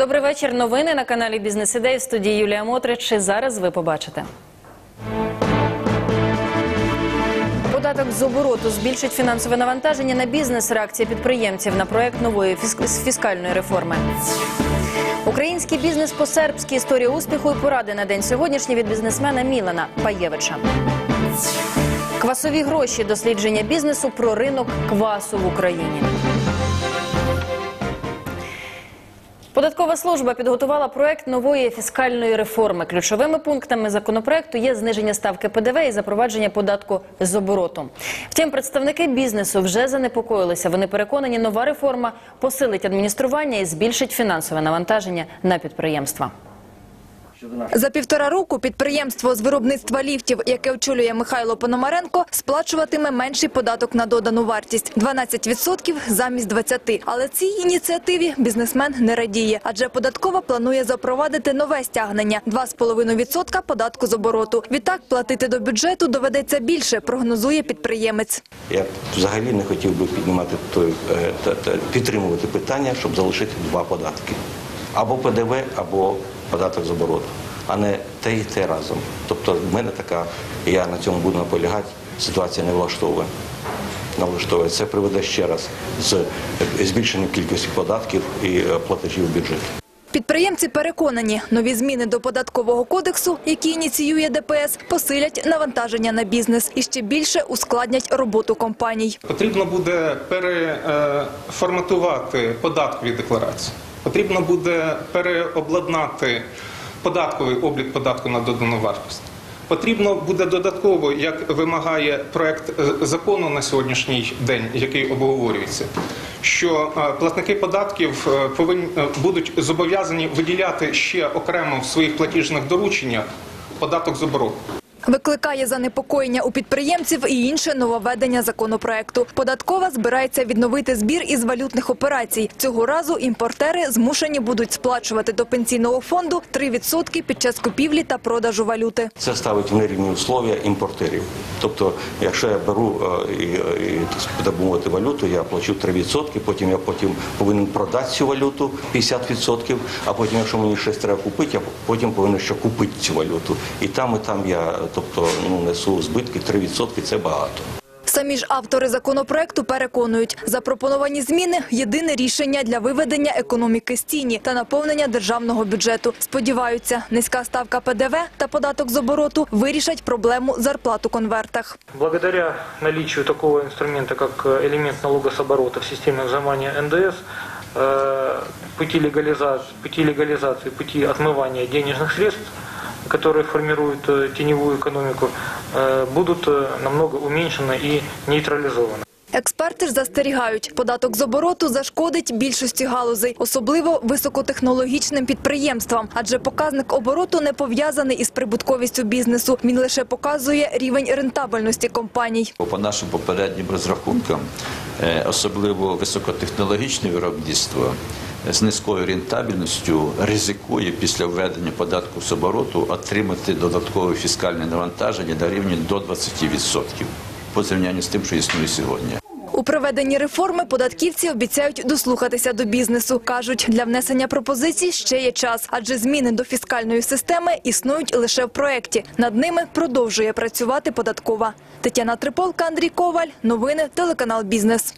Добрий вечір. Новини на каналі Бізнес Ідей в студії Юлія Мотрич. Зараз ви побачите. Податок з обороту збільшить фінансове навантаження на бізнес. Реакція підприємців на проект нової фіскальної реформи. Український бізнес по-сербськи. Історія успіху і поради на день сьогоднішній від бізнесмена Мілана Паєвича. Квасові гроші. Дослідження бізнесу про ринок квасу в Україні. Податкова служба підготувала проект нової фіскальної реформи. Ключовими пунктами законопроекту є зниження ставки ПДВ і запровадження податку з оборотом. Втім, представники бізнесу вже занепокоїлися. Вони переконані, нова реформа посилить адміністрування і збільшить фінансове навантаження на підприємства. За півтора року підприємство з виробництва ліфтів, яке очолює Михайло Пономаренко, сплачуватиме менший податок на додану вартість – 12% замість 20%. Але цій ініціативі бізнесмен не радіє, адже податкова планує запровадити нове стягнення – 2,5% податку з обороту. Відтак платити до бюджету доведеться більше, прогнозує підприємець. Я взагалі не хотів би піднімати той, е, підтримувати питання, щоб залишити два податки. Або ПДВ, або податок з обороту, а не те і те разом. Тобто в мене така, і я на цьому буду наполягати, ситуація не влаштовує. Не влаштовує. Це приведе ще раз з е, збільшенням кількості податків і е, платежів в бюджет. Підприємці переконані, нові зміни до податкового кодексу, які ініціює ДПС, посилять навантаження на бізнес і ще більше ускладнять роботу компаній. Потрібно буде переформатувати податкові декларації. Потрібно буде переобладнати податковий облік податку на додану вартість. Потрібно буде додатково, як вимагає проект е, закону на сьогоднішній день, який обговорюється, що е, платники податків е, повинні будуть зобов'язані виділяти ще окремо в своїх платіжних дорученнях податок з обороту. Викликає занепокоєння у підприємців і інше нововведення законопроекту. Податкова збирається відновити збір із валютних операцій. Цього разу імпортери змушені будуть сплачувати до пенсійного фонду 3% під час купівлі та продажу валюти. Це ставить в нерівні условия імпортерів. Тобто, якщо я беру е, і, і так валюту, я плачу 3%, потім я потім повинен продати цю валюту 50%, а потім, якщо мені щось треба купити, я потім повинен ще купити цю валюту. І там, і там я тобто, ну, несу збитки 3% це багато. Самі ж автори законопроекту переконують, запропоновані зміни – єдине рішення для виведення економіки з тіні та наповнення державного бюджету. Сподіваються, низька ставка ПДВ та податок з обороту вирішать проблему зарплат у конвертах. Благодаря наличию такого инструмента, как э, элемент налога с оборота в системе взимания НДС, э, пути легализации, пути легализации, пути отмывания денежных средств, которые формируют э, теневую экономику, э, будут э, намного уменьшены и нейтрализованы. Експерти ж застерігають, податок з обороту зашкодить більшості галузей, особливо високотехнологічним підприємствам, адже показник обороту не пов'язаний із прибутковістю бізнесу. Він лише показує рівень рентабельності компаній. По нашим попереднім розрахункам, е, особливо високотехнологічне виробництво з низькою рентабельністю ризикує після введення податку з обороту отримати додаткове фіскальне навантаження на рівні до 20% по зрівнянню з тим, що існує сьогодні. У проведенні реформи податківці обіцяють дослухатися до бізнесу. Кажуть, для внесення пропозицій ще є час, адже зміни до фіскальної системи існують лише в проєкті. Над ними продовжує працювати податкова. Тетяна Триполка, Андрій Коваль. Новини телеканал Бізнес.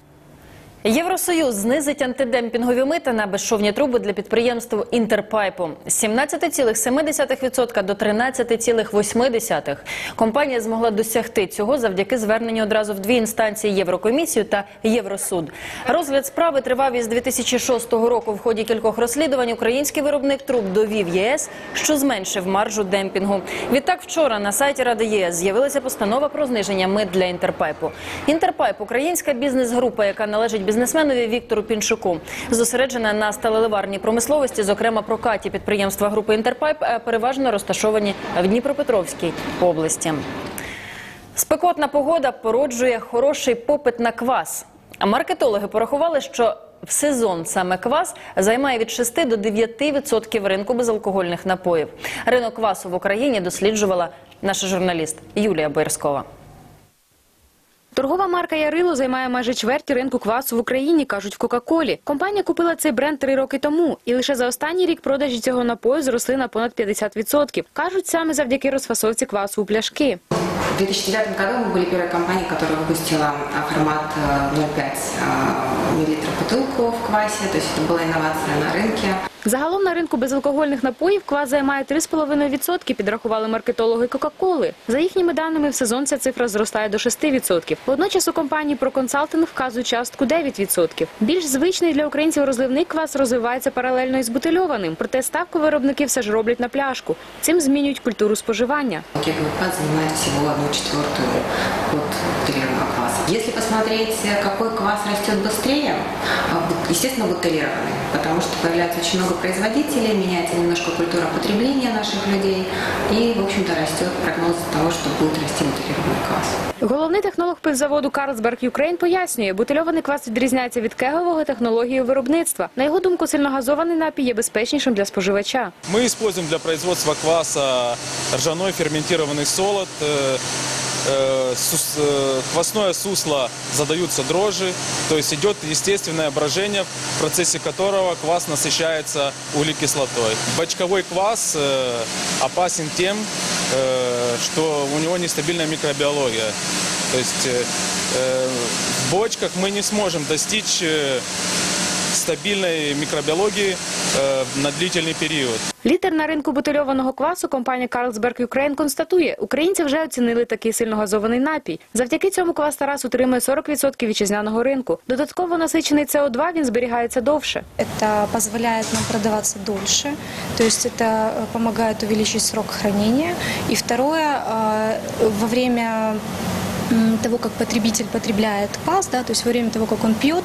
Євросоюз знизить антидемпінгові мита на безшовні труби для підприємств Інтерпайпу з 17,7% до 13,8%. Компанія змогла досягти цього завдяки зверненню одразу в дві інстанції Єврокомісію та Євросуд. Розгляд справи тривав із 2006 року. В ході кількох розслідувань український виробник труб довів ЄС, що зменшив маржу демпінгу. Відтак вчора на сайті Ради ЄС з'явилася постанова про зниження мит для Інтерпайпу. Інтерпайп – українська бізнес-група, яка належить бізнесменові Віктору Пінчуку. Зосереджена на сталеливарній промисловості, зокрема прокаті підприємства групи Інтерпайп, е, переважно розташовані в Дніпропетровській області. Спекотна погода породжує хороший попит на квас. Маркетологи порахували, що в сезон саме квас займає від 6 до 9% ринку безалкогольних напоїв. Ринок квасу в Україні досліджувала наша журналіст Юлія Боярскова. Торгова марка Ярило займає майже чверть ринку квасу в Україні, кажуть в Кока-Колі. Компанія купила цей бренд три роки тому, і лише за останній рік продажі цього напою зросли на понад 50%. Кажуть, саме завдяки розфасовці квасу у пляшки. В 2009 году мы были первой компанией, которая выпустила а, формат э, 0,5 а, миллилитров бутылку в квасе, то есть это была инновация на рынке. Загалом на ринку безалкогольних напоїв квас займає 3,5%, підрахували маркетологи Кока-Коли. За їхніми даними, в сезон ця цифра зростає до 6%. Водночас у компанії «Проконсалтинг» вказують частку 9%. Більш звичний для українців розливний квас розвивається паралельно із бутильованим, проте ставку виробники все ж роблять на пляшку. Цим змінюють культуру споживання. Кеговый квас четвертую от бутылированного кваса. Если посмотреть, э, какой квас растет быстрее, а, бу- естественно, бутылированный, потому что появляется очень много производителей, меняется немножко культура потребления наших людей, и, в общем-то, растет прогноз того, что будет расти бутылированный квас. Головний технолог пивзаводу Карлсберг Юкрейн пояснює, бутильований квас відрізняється від кегового технологією виробництва. На його думку, сильногазований напій є безпечнішим для споживача. Мы используем для производства кваса ржаной ферментированный солод, э, э, квасное сусло задаются дрожжи, то есть идет естественное брожение, в процессе которого квас насыщается углекислотой. Бочковой квас э, опасен тем, что у него нестабильная микробиология. То есть в бочках мы не сможем достичь э, стабильной микробиологии э, на длительный период. Лідер на ринку бутильованого квасу компанія Карлсберг Юкрейн констатує, українці вже оцінили такий сильногазований напій. Завдяки цьому квас Тарас утримує 40% вітчизняного ринку. Додатково насичений СО2 він зберігається довше. Это позволяет нам продаваться дольше, то есть это э, помогает увеличить срок хранения. И второе, э, во время м, того, как потребитель потребляет квас, да, то есть во время того, как он пьет,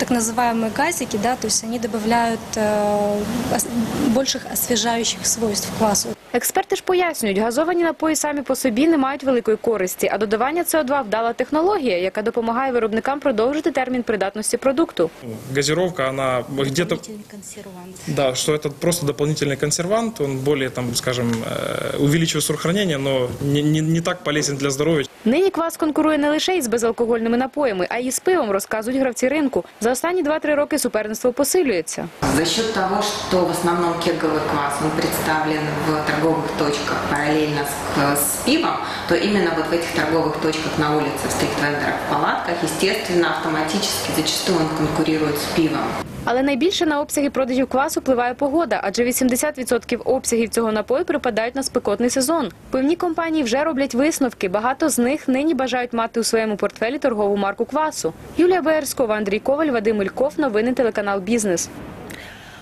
так называемые газики, да, то есть они добавляют э, ос- больших освежающих свойств квасу. Експерти ж пояснюють, газовані напої самі по собі не мають великої користі, а додавання СО2 – вдала технологія, яка допомагає виробникам продовжити термін придатності продукту. газировка, она где-то, консервант. да, что это просто дополнительный консервант, он более, там, скажем, э, увеличивает срок хранения, но не, не, не так полезен для здоровья. Нині квас конкурує не лише із безалкогольними напоями, а й з пивом, розказують гравці ринку. За останні 2-3 роки суперництво посилюється. За счет того, что в основном кеговый квас, он представлен в торговых точках параллельно с, с пивом, то именно вот в этих торговых точках на улице, в стрит-вендорах, в палатках, естественно, автоматически зачастую он конкурирует с пивом. Але найбільше на обсяги продажів квасу впливає погода, адже 80% обсягів цього напою припадають на спекотний сезон. Пивні компанії вже роблять висновки. Багато з них нині бажають мати у своєму портфелі торгову марку квасу. Юлія Березкова, Андрій Коваль, Вадим Ільков. Новини телеканал Бізнес.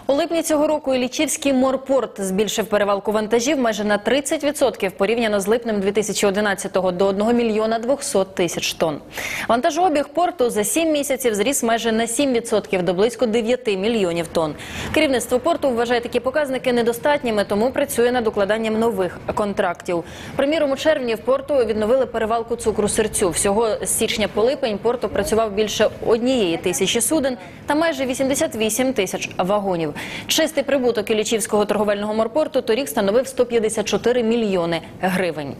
У липні цього року Іллічівський морпорт збільшив перевалку вантажів майже на 30% порівняно з липнем 2011-го до 1 мільйона 200 тисяч тонн. Вантажообіг порту за 7 місяців зріс майже на 7% до близько 9 мільйонів тонн. Керівництво порту вважає такі показники недостатніми, тому працює над укладанням нових контрактів. Приміром, у червні в порту відновили перевалку цукру серцю. Всього з січня по липень порту працював більше однієї тисячі суден та майже 88 тисяч вагонів. Чистий прибуток Іллічівського торговельного морпорту торік становив 154 мільйони гривень.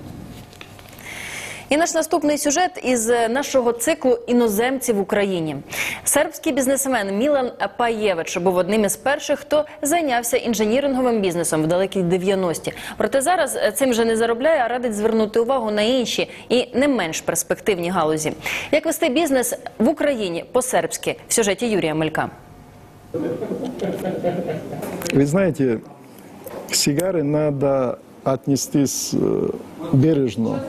І наш наступний сюжет із нашого циклу іноземці в Україні. Сербський бізнесмен Мілан Паєвич був одним із перших, хто зайнявся інженіринговим бізнесом в далекі 90-ті. Проте зараз цим же не заробляє, а радить звернути увагу на інші і не менш перспективні галузі. Як вести бізнес в Україні по-сербськи в сюжеті Юрія Мелька. Вы знаете, к сигаре надо отнестись э, бережно.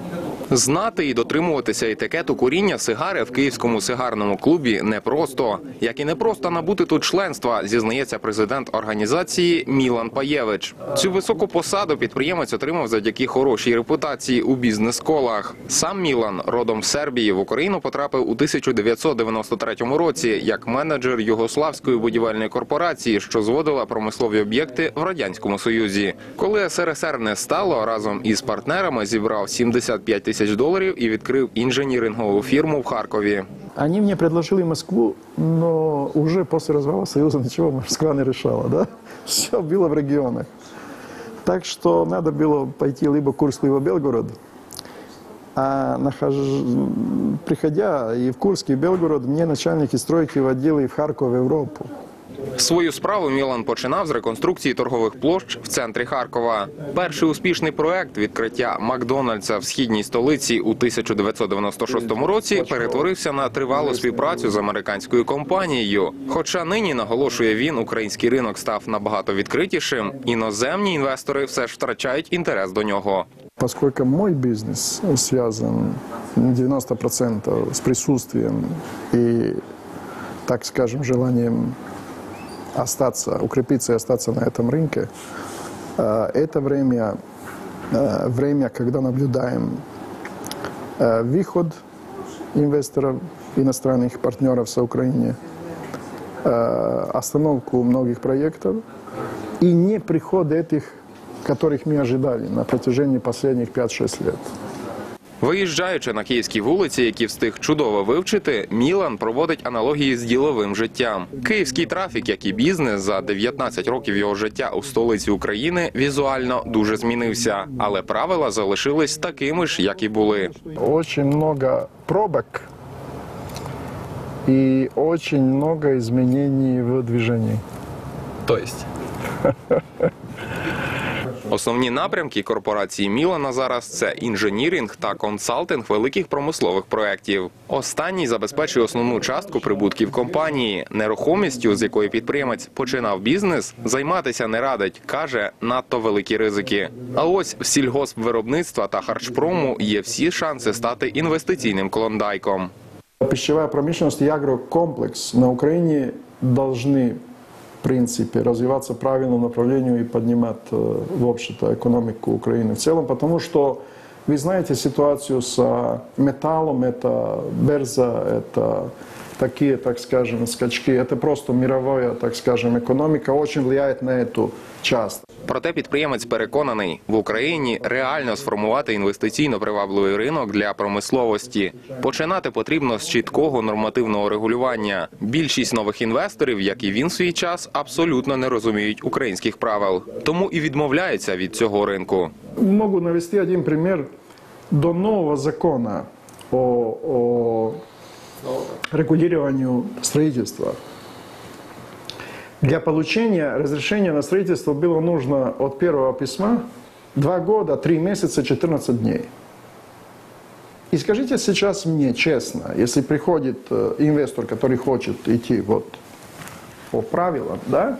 Знати і дотримуватися етикету куріння сигари в київському сигарному клубі непросто. Як і непросто набути тут членства, зізнається президент організації Мілан Паєвич. Цю високу посаду підприємець отримав завдяки хорошій репутації у бізнес-колах. Сам Мілан, родом з Сербії, в Україну потрапив у 1993 році як менеджер Югославської будівельної корпорації, що зводила промислові об'єкти в радянському союзі. Коли СРСР не стало, разом із партнерами зібрав 75 тисяч доларів і відкрив інженірингову фірму в Харкові. Они мне предложили Москву, но уже после развала Союза ничего Москва не решала, да? Все было в регионах. Так что надо было пойти либо Курск, либо Белгород. А нахож... приходя и в Курск, и в Белгород, мне начальники стройки водили в Харьков, в Европу. Свою справу Мілан починав з реконструкції торгових площ в центрі Харкова. Перший успішний проект відкриття Макдональдса в східній столиці у 1996 році перетворився на тривалу співпрацю з американською компанією. Хоча нині наголошує він, український ринок став набагато відкритішим. Іноземні інвестори все ж втрачають інтерес до нього. Поскольку мой бизнес связан 90% с присутствием и, так скажем, желанием остаться, укрепиться и остаться на этом рынке, э, это время, э, время, когда наблюдаем э, выход инвесторов, иностранных партнеров с Украины, остановку многих проектов и не приход этих, которых мы ожидали на протяжении последних 5-6 лет. Виїжджаючи на київські вулиці, які встиг чудово вивчити, Мілан проводить аналогії з діловим життям. Київський трафік, як і бізнес, за 19 років його життя у столиці України візуально дуже змінився, але правила залишились такими ж, як і були. Очень много пробок и очень много изменений в движении. То есть? Основні напрямки корпорації Мілана зараз це інженіринг та консалтинг великих промислових проєктів. Останній забезпечує основну частку прибутків компанії. Нерухомістю, з якої підприємець починав бізнес, займатися не радить. каже, надто великі ризики. А ось в сільгоспвиробництва та харчпрому є всі шанси стати інвестиційним клондайком. Пищевая промышленность и агрокомплекс на Украине должны, принципе, развиваться в правильном направлении и поднимать, э, в общем-то, экономику Украины в целом, потому что вы знаете ситуацию с э, металлом, это берза, это такие, так скажем, скачки, это просто мировая, так скажем, экономика очень влияет на эту часть. Проте підприємець переконаний, в Україні реально сформувати інвестиційно привабливий ринок для промисловості. Починати потрібно з чіткого нормативного регулювання. Більшість нових інвесторів, як і він в свій час, абсолютно не розуміють українських правил, тому і відмовляються від цього ринку. Могу навести один пример. До нового закона о, о регулированию для получения разрешения на строительство было нужно от первого письма 2 года, 3 месяца, 14 дней. И скажите сейчас мне честно, если приходит э, инвестор, который хочет идти вот по правилам, да,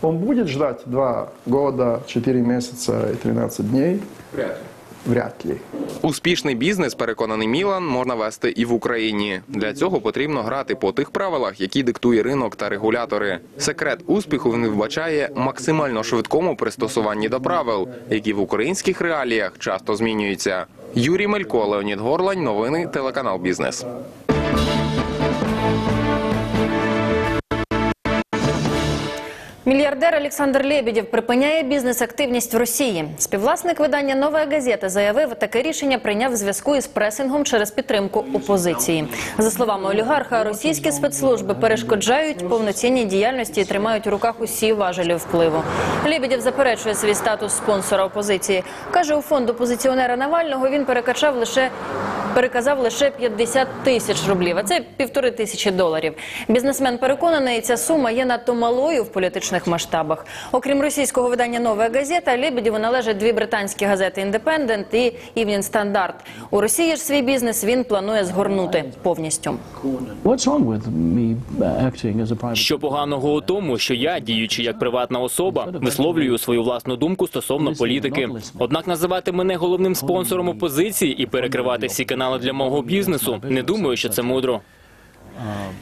он будет ждать 2 года, 4 месяца и 13 дней? Вряд ли. Вряд ли. Успішний бізнес, переконаний Мілан, можна вести і в Україні. Для цього потрібно грати по тих правилах, які диктує ринок та регулятори. Секрет успіху він вбачає максимально швидкому пристосуванні до правил, які в українських реаліях часто змінюються. Юрій Мелько, Леонід Горлань, новини, телеканал Бізнес. Мільярдер Олександр Лебедєв припиняє бізнес-активність в Росії. Співвласник видання «Нова газета» заявив, таке рішення прийняв в зв'язку із пресингом через підтримку опозиції. За словами олігарха, російські спецслужби перешкоджають повноцінній діяльності і тримають у руках усі важелі впливу. Лебедєв заперечує свій статус спонсора опозиції. Каже, у фонд опозиціонера Навального він перекачав лише переказав лише 50 тисяч рублів, а це півтори тисячі доларів. Бізнесмен переконаний, ця сума є надто малою в політичних масштабах. Окрім російського видання «Нова газета», Лебедєву належать дві британські газети «Індепендент» і «Івнін Стандарт». У Росії ж свій бізнес він планує згорнути повністю. Що поганого у тому, що я, діючи як приватна особа, висловлюю свою власну думку стосовно політики. Однак називати мене головним спонсором опозиції і перекривати всі канали для мого бізнесу, не думаю, що це мудро.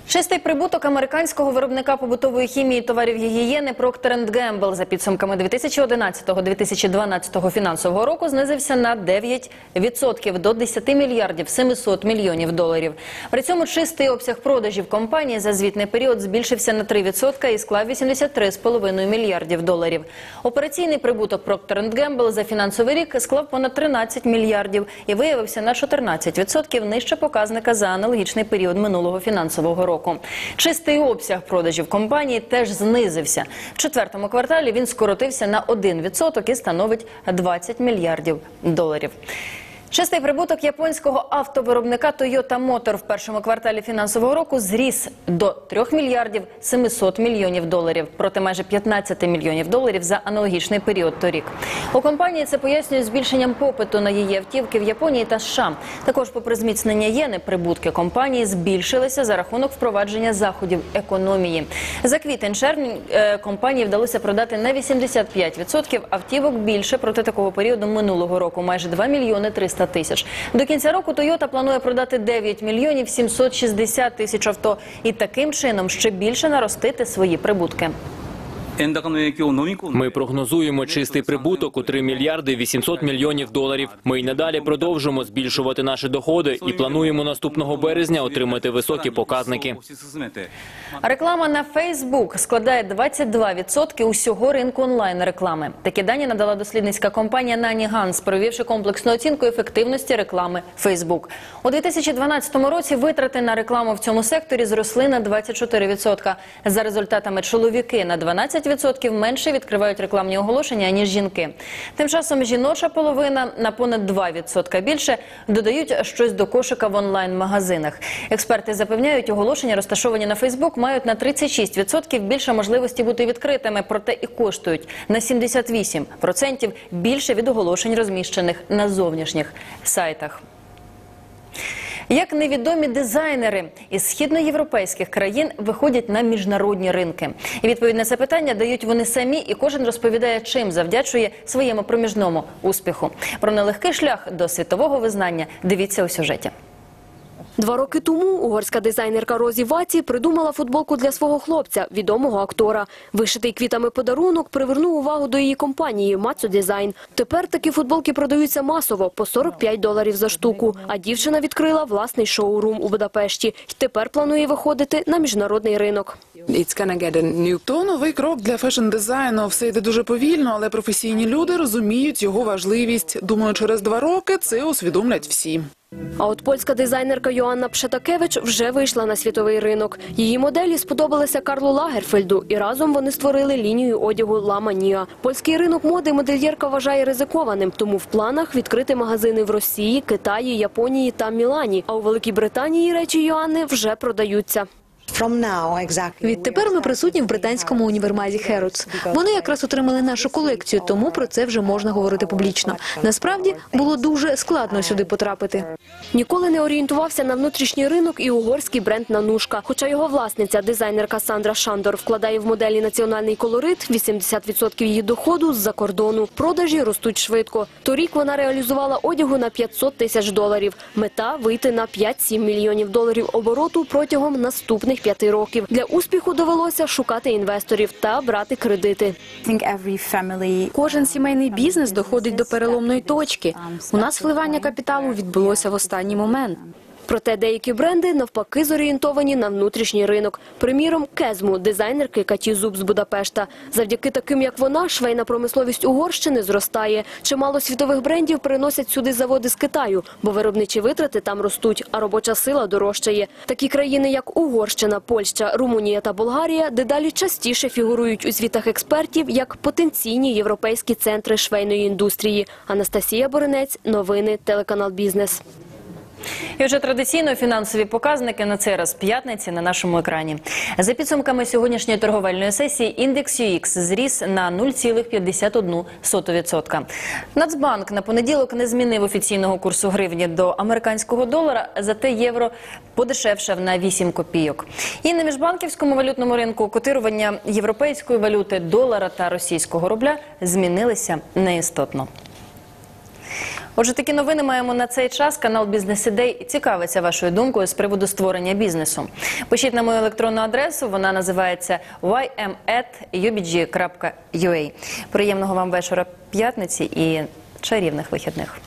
Чистий прибуток американського виробника побутової хімії товарів гігієни Procter Gamble за підсумками 2011-2012 фінансового року знизився на 9% до 10 мільярдів 700 мільйонів доларів. При цьому чистий обсяг продажів компанії за звітний період збільшився на 3% і склав 83,5 мільярдів доларів. Операційний прибуток Procter Gamble за фінансовий рік склав понад 13 мільярдів і виявився на 14% нижче показника за аналогічний період минулого фінансового року. Чистий обсяг продажів компанії теж знизився. В четвертому кварталі він скоротився на 1% і становить 20 мільярдів доларів. Чистий прибуток японського автовиробника Toyota Motor в першому кварталі фінансового року зріс до 3 мільярдів 700 мільйонів доларів проти майже 15 мільйонів доларів за аналогічний період торік. У компанії це пояснює збільшенням попиту на її автівки в Японії та США. Також, попри зміцнення єни, прибутки компанії збільшилися за рахунок впровадження заходів економії. За квітень-червень е, компанії вдалося продати на 85% автівок більше проти такого періоду минулого року, майже 2 мільйони 300 тисяч. До кінця року Toyota планує продати 9 мільйонів 760 тисяч авто і таким чином ще більше наростити свої прибутки. Ми прогнозуємо чистий прибуток у 3 мільярди 800 мільйонів доларів. Ми й надалі продовжимо збільшувати наші доходи і плануємо наступного березня отримати високі показники. Реклама на Facebook складає 22% усього ринку онлайн-реклами. Такі дані надала дослідницька компанія Nanny Guns, провівши комплексну оцінку ефективності реклами Facebook. У 2012 році витрати на рекламу в цьому секторі зросли на 24%. За результатами чоловіки на 12% менше відкривають рекламні оголошення, ніж жінки. Тим часом жіноча половина на понад 2% більше додають щось до кошика в онлайн-магазинах. Експерти запевняють, оголошення, розташовані на Фейсбук, мають на 36% більше можливості бути відкритими, проте і коштують на 78% більше від оголошень, розміщених на зовнішніх сайтах. Як невідомі дизайнери із східноєвропейських країн виходять на міжнародні ринки? І відповідь на це питання дають вони самі, і кожен розповідає, чим завдячує своєму проміжному успіху. Про нелегкий шлях до світового визнання дивіться у сюжеті. Два роки тому угорська дизайнерка Розі Ваці придумала футболку для свого хлопця, відомого актора. Вишитий квітами подарунок привернув увагу до її компанії Мацо Дизайн. Тепер такі футболки продаються масово по 45 доларів за штуку. А дівчина відкрила власний шоурум у Будапешті. І тепер планує виходити на міжнародний ринок. То новий крок для фешн-дизайну. Все йде дуже повільно, але професійні люди розуміють його важливість. Думаю, через два роки це усвідомлять всі. А от польська дизайнерка Йоанна Пшатакевич вже вийшла на світовий ринок. Її моделі сподобалися Карлу Лагерфельду, і разом вони створили лінію одягу «Ла Манія». Польський ринок моди модельєрка вважає ризикованим, тому в планах відкрити магазини в Росії, Китаї, Японії та Мілані. А у Великій Британії речі Йоанни вже продаються. Відтепер ми присутні в британському універмазі Херотс. Вони якраз отримали нашу колекцію, тому про це вже можна говорити публічно. Насправді було дуже складно сюди потрапити. Ніколи не орієнтувався на внутрішній ринок і угорський бренд «Нанушка». Хоча його власниця, дизайнерка Сандра Шандор, вкладає в моделі національний колорит, 80% її доходу з-за кордону. Продажі ростуть швидко. Торік вона реалізувала одягу на 500 тисяч доларів. Мета – вийти на 5-7 мільйонів доларів обороту протягом наступних п'яти років. Для успіху довелося шукати інвесторів та брати кредити. Кожен сімейний бізнес доходить до переломної точки. У нас вливання капіталу відбулося в останній момент. Проте деякі бренди навпаки зорієнтовані на внутрішній ринок. Приміром, Кезму, дизайнерки Каті Зуб з Будапешта. Завдяки таким, як вона, швейна промисловість Угорщини зростає. Чимало світових брендів приносять сюди заводи з Китаю, бо виробничі витрати там ростуть, а робоча сила дорожчає. Такі країни, як Угорщина, Польща, Румунія та Болгарія, дедалі частіше фігурують у звітах експертів як потенційні європейські центри швейної індустрії. Анастасія Боринець, новини, телеканал Бізнес. І вже традиційно фінансові показники на цей раз п'ятниці на нашому екрані. За підсумками сьогоднішньої торговельної сесії, індекс UX зріс на 0,51%. Нацбанк на понеділок не змінив офіційного курсу гривні до американського долара, зате євро подешевшав на 8 копійок. І на міжбанківському валютному ринку котирування європейської валюти, долара та російського рубля змінилися неістотно. Отже, такі новини маємо на цей час. Канал Бізнес Ідей цікавиться вашою думкою з приводу створення бізнесу. Пишіть на мою електронну адресу. Вона називається ym.ubg.ua. Приємного вам вечора п'ятниці і чарівних вихідних.